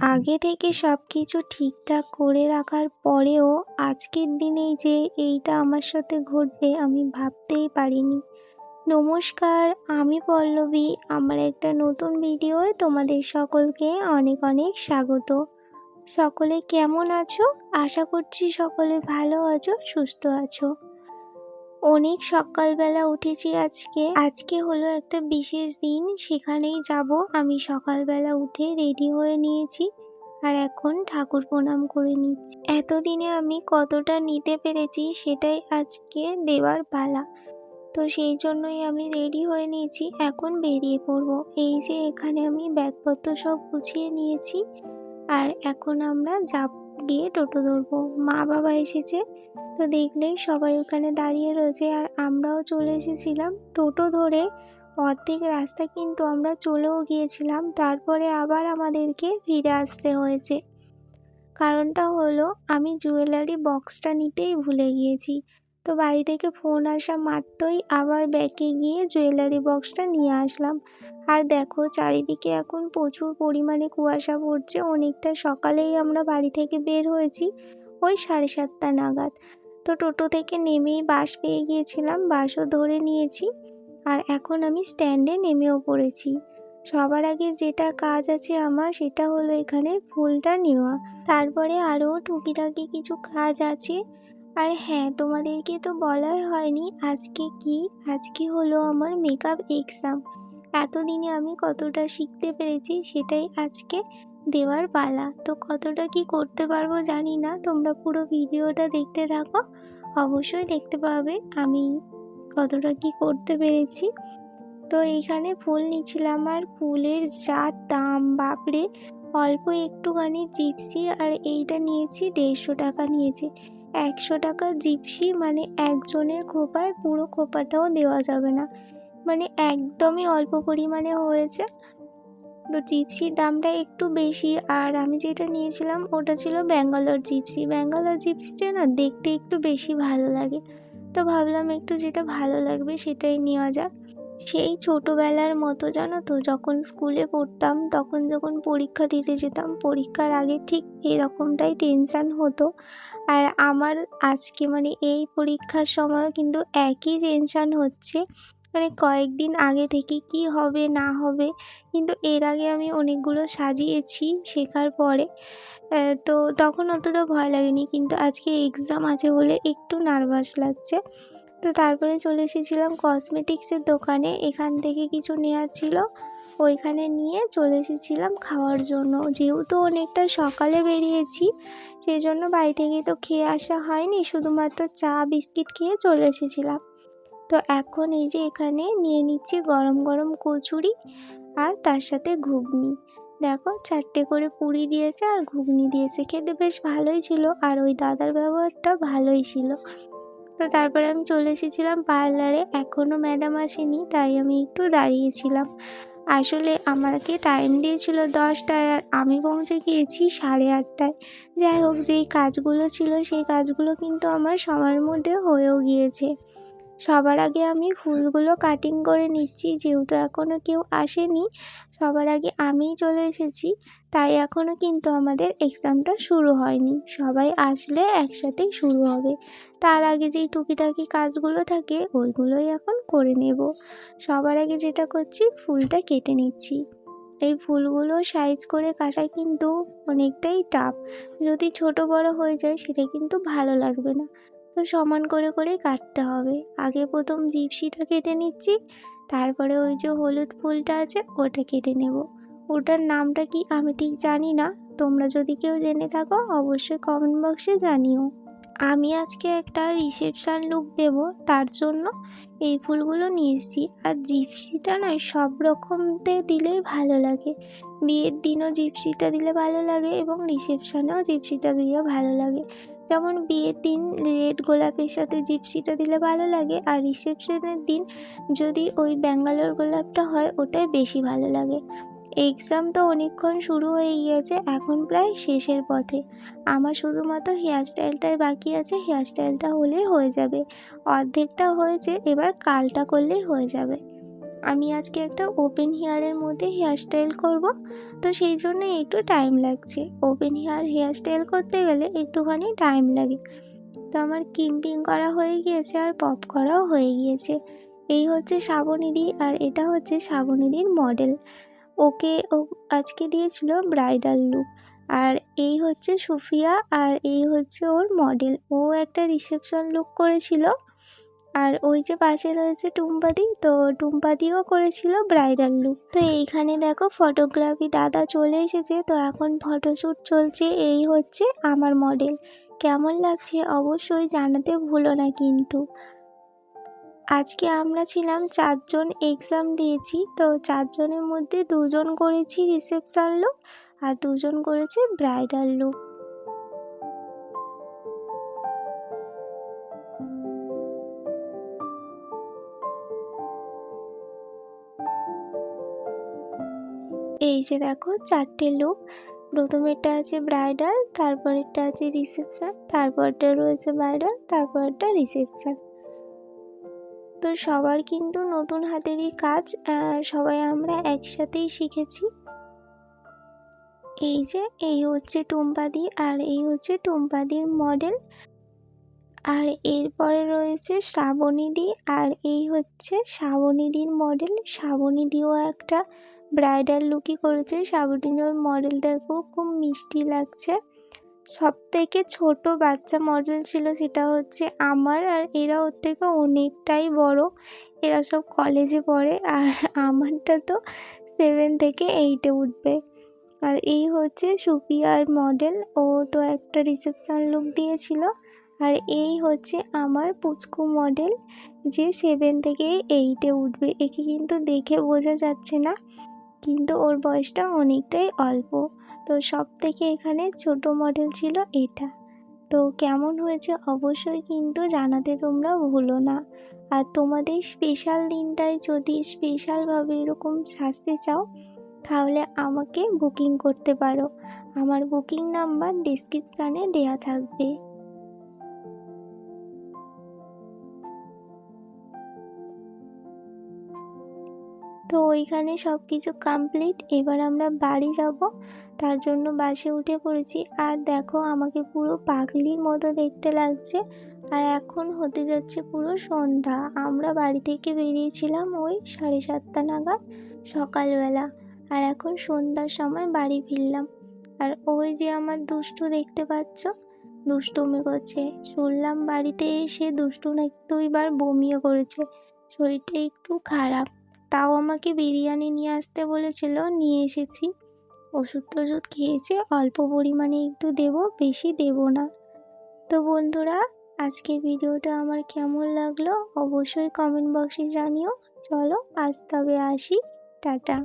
আগে থেকে সব কিছু ঠিকঠাক করে রাখার পরেও আজকের দিনেই যে এইটা আমার সাথে ঘটবে আমি ভাবতেই পারিনি। নমস্কার, আমি পল্লবী। আমার একটা নতুন ভিডিওয় তোমাদের সকলকে অনেক অনেক স্বাগত। সকলে কেমন আছো? আশা করছি সকলে ভালো আছো, সুস্থ আছো। অনেক সকালবেলা উঠেছি আজকে। আজকে হলো একটা বিশেষ দিন, সেখানেই যাব। আমি সকালবেলা উঠে রেডি হয়ে নিয়েছি আর এখন ঠাকুর প্রণাম করে নিচ্ছি। এতদিনে আমি কতটা নিতে পেরেছি সেটাই আজকে দেওয়ার পালা। তো সেই জন্যই আমি রেডি হয়ে নিয়েছি, এখন বেরিয়ে পড়ব। এই যে এখানে আমি ব্যাগপত্র সব গুছিয়ে নিয়েছি আর এখন আমরা যাব গিয়ে টোটো ধরবো। মা বাবা এসেছে তো দেখলেই সবাই ওখানে দাঁড়িয়ে রয়েছে আর আমরাও চলে এসেছিলাম টোটো ধরে। অর্ধেক রাস্তা কিন্তু আমরা চলেও গিয়েছিলাম, তারপরে আবার আমাদেরকে ফিরে আসতে হয়েছে। কারণটা হলো, আমি জুয়েলারি বক্সটা নিতেই ভুলে গিয়েছি। তো বাড়ি থেকে ফোন আসা মাত্রই আবার ব্যাকে গিয়ে জুয়েলারি বক্সটা নিয়ে আসলাম। আর দেখো, চারিদিকে এখন প্রচুর পরিমাণে কুয়াশা পড়ছে, অনেকটা সকালেই আমরা বাড়ি থেকে বের হয়েছি, ওই সাড়ে সাতটা নাগাদ। তো টোটো থেকে নেমেই বাস পেয়ে গিয়েছিলাম, বাসও ধরে নিয়েছি আর এখন আমি স্ট্যান্ডে নেমেও পড়েছি। সবার আগে যেটা কাজ আছে আমার সেটা হলো এখানে ফুলটা নেওয়া। তারপরে আরও টুকিটাকি কিছু কাজ আছে। আর হ্যাঁ তোমাদেরকে তো বলাই হয়নি আজকে কি? আজকে হলো আমার মেকআপ এক্সাম এতদিনে আমি কতটা শিখতে পেরেছি সেটাই আজকে দেওয়ার পালা। তো কতটা কি করতে পারব জানি না। তোমরা পুরো ভিডিওটা দেখতে থাকো। অবশ্যই দেখতে পাবে। আমি কতটা কি করতে পেরেছি। তো এইখানে ফুল নিচ্ছিলাম আর ফুলের যা দাম, বাপরে! অল্প একটুখানি জিপসি আর এইটা নিয়েছি, দেড়শো টাকা নিয়েছে। একশো টাকা জিপসি মানে একজনের খোপায় পুরো খোপাটাও দেওয়া যাবে না। মানে একদমই অল্প পরিমাণে হয়েছে। তো জিপসির দামটা একটু বেশি আর আমি যেটা নিয়েছিলাম ওটা ছিল ব্যাঙ্গালোর জিপসি। ব্যাঙ্গালোর জিপসিটা না দেখতে একটু বেশি ভালো লাগে। তো ভাবলাম একটু যেটা ভালো লাগবে সেটাই নেওয়া যাক। সেই ছোটোবেলার মতো জানো তো, যখন স্কুলে পড়তাম তখন যখন পরীক্ষা দিতে যেতাম, পরীক্ষার আগে ঠিক এরকমটাই টেনশান হতো। আর আমার আজকে মানে এই পরীক্ষার সময় কিন্তু একই টেনশান হচ্ছে। মানে কয়েকদিন আগে থেকে কি হবে, না হবে, কিন্তু এর আগে আমি অনেকগুলো সাজিয়েছি শেখার পরে। তো তখন অতটা ভয় লাগেনি, কিন্তু আজকে এক্সাম আছে বলে একটু নার্ভাস লাগছে। তো তারপরে চলে এসেছিলাম কসমেটিক্সের দোকানে, এখান থেকে কিছু নেওয়ার ছিল, ওইখানে নিয়ে চলে এসেছিলাম খাওয়ার জন্য। যেহেতু অনেকটা সকালে বেরিয়েছি সেই জন্য বাড়ি থেকে তো খেয়ে আসা হয়নি, শুধুমাত্র চা, বিস্কিট খেয়ে চলে এসেছিলাম। তো এখন এই যে এখানে নিয়ে নিচ্ছি গরম গরম কচুরি আর তার সাথে ঘুগনি। দেখো চারটে করে পুরি দিয়েছে আর ঘুগনি দিয়েছে। খেতে বেশ ভালোই ছিল আর ওই দাদার ব্যবহারটা ভালোই ছিল। তো তারপরে আমি চলে এসেছিলাম পার্লারে। এখনও ম্যাডাম আসেনি, তাই আমি একটু দাঁড়িয়েছিলাম। আসলে আমাকে টাইম দিয়েছিল দশটায় আর আমি পৌঁছে গিয়েছি সাড়ে আটটায়। যাই হোক, যেই কাজগুলো ছিল সেই কাজগুলো কিন্তু আমার সময়ের মধ্যে হয়েও গিয়েছে। সবার আগে আমি ফুলগুলো কাটিং করে নিচ্ছি, যেহেতু এখনও কেউ আসেনি, সবার আগে আমিই চলে এসেছি, তাই এখনও কিন্তু আমাদের এক্সামটা শুরু হয়নি। সবাই আসলে একসাথেই শুরু হবে। তার আগে যেই টুকিটাকি কাজগুলো থাকে, ওইগুলোই এখন করে নেব। সবার আগে যেটা করছি, ফুলটা কেটে নিচ্ছি। এই ফুলগুলো সাইজ করে কাটা কিন্তু অনেকটাই টাফ যদি ছোট বড় হয়ে যায়, সেটা কিন্তু ভালো লাগবে না। তো সমান করে করে কাটতে হবে। আগে প্রথম জিপসিটা কেটে নিচ্ছি, তারপরে ওই যে হলুদ ফুলটা আছে, ওটা কেটে নেব। ওটার নামটা কি আমি ঠিক জানি না, তোমরা যদি কেউ জেনে থাকো অবশ্যই কমেন্ট বক্সে জানিও। আমি আজকে একটা রিসেপশান লুক দেব, তার জন্য এই ফুলগুলো নিয়ে এসেছি। আর জিপসিটা নয় সব রকমতে দিলেই ভালো লাগে। বিয়ের দিনও জিপসিটা দিলে ভালো লাগে এবং রিসেপশানেও জিপসিটা দিলে ভালো লাগে। যেমন বিয়ের দিন রেড গোলাপের সাথে জিপসিটা দিলে ভালো লাগে, আর রিসেপশনের দিন যদি ওই ব্যাঙ্গালোর গোলাপটা হয় ওটাই বেশি ভালো লাগে। এক্সাম তো অনেকক্ষণ শুরু হয়ে গিয়েছে, এখন প্রায় শেষের পথে। আমার শুধুমাত্র হেয়ারস্টাইলটাই বাকি আছে, হেয়ারস্টাইলটা হলেই হয়ে যাবে। অর্ধেকটা হয়েছে, এবার কালটা করলেই হয়ে যাবে। আমি আজকে একটা ওপেন হেয়ারের মধ্যে হেয়ারস্টাইল করব। তো সেই জন্য একটু টাইম লাগছে। ওপেন হেয়ার হেয়ারস্টাইল করতে গেলে একটুখানি টাইম লাগে। তো আমার কিম্পিং করা হয়ে গিয়েছে আর পপ করাও হয়ে গিয়েছে। এই হচ্ছে শ্রাবণীদি আর এটা হচ্ছে শ্রাবণীদির মডেল ওকে ও আজকে দিয়েছিল ব্রাইডাল লুক আর এই হচ্ছে সুফিয়া আর এই হচ্ছে ওর মডেল ও একটা রিসেপশন লুক করেছিল। আর ওই যে পাশে রয়েছে টুম্পাদি তো টুম্পাদিও করেছিল ব্রাইডাল লুক তো এইখানে দেখো ফটোগ্রাফি দাদা চলে এসেছে, তো এখন ফটোশ্যুট চলছে, এই হচ্ছে আমার মডেল কেমন লাগছে অবশ্যই জানাতে ভুলো না কিন্তু। আজকে আমরা ছিলাম চারজন এক্সাম দিয়েছি, তো চারজনের মধ্যে দুজন করেছি রিসেপশান লুক আর দুজন করেছে ব্রাইডাল লুক এই যে দেখো চারটে লুক প্রথমেরটা আছে ব্রাইডাল তারপরেরটা আছে রিসেপশন তারপরটা রয়েছে ব্রাইডাল তারপরটা রিসেপশন তো সবার কিন্তু নতুন হাতেরই কাজ সবাই আমরা একসাথেই শিখেছি। এই যে, এই হচ্ছে টুম্পাদি আর এই হচ্ছে টুম্পাদির মডেল আর এরপরে রয়েছে শ্রাবণীদি আর এই হচ্ছে শ্রাবণীদির মডেল শ্রাবণীদিও একটা ব্রাইডাল লুকই করেছে। শ্রাবণীর মডেলটাকেও খুব মিষ্টি লাগছে। সব থেকে ছোটো বাচ্চা মডেল ছিল সেটা হচ্ছে আমার, আর এরা ওর থেকে অনেকটাই বড়। এরা সব কলেজে পড়ে, আর আমারটা তো সেভেন থেকে এইটে উঠবে। আর এই হচ্ছে সুপিয়ার মডেল। ও তো একটা রিসেপশান লুক দিয়েছিল। আর এই হচ্ছে আমার পুচকু মডেল, যে সেভেন থেকে এইটে উঠবে। একে কিন্তু দেখে বোঝা যাচ্ছে না। কিন্তু ওর বয়সটা অনেকটাই অল্প। তো সব থেকে এখানে ছোট মডেল ছিল এটা। তো কেমন হয়েছে অবশ্যই কিন্তু জানাতে তোমরা ভুলো না। আর তোমাদের স্পেশাল দিনটায় যদি স্পেশালভাবে এরকম সাজতে চাও, তাহলে আমাকে বুকিং করতে পারো। আমার বুকিং নাম্বার ডিসক্রিপশানে দেয়া থাকবে। তো ওইখানে সব কিছু কমপ্লিট এবার আমরা বাড়ি যাব। তার জন্য বাসে উঠে পড়েছি। আর দেখো, আমাকে পুরো পাগলির মতো দেখতে লাগছে। আর এখন হতে যাচ্ছে পুরো সন্ধ্যা। আমরা বাড়ি থেকে বেরিয়েছিলাম ওই সাড়ে সাতটা নাগাদ, সকালবেলা। আর এখন সন্ধ্যার সময় বাড়ি ফিরলাম। আর ওই যে আমার দুষ্টু দেখতে পাচ্ছ, দুষ্টুমি করছে। শুনলাম বাড়িতে এসে দুষ্টু নাকি দুইবার বমিও করেছে। শরীরটা একটু খারাপ। তাও আমাকে বিরিয়ানি নিয়ে আসতে বলেছিল, নিয়ে এসেছি। ওষুধ টষুধ খেয়েছে, অল্প পরিমাণে একটু দেব, বেশি দেব না। তো বন্ধুরা আজকে ভিডিওটা আমার কেমন লাগল অবশ্যই কমেন্ট বক্সে জানিও। চলো আজ তবে আসি, টাটা।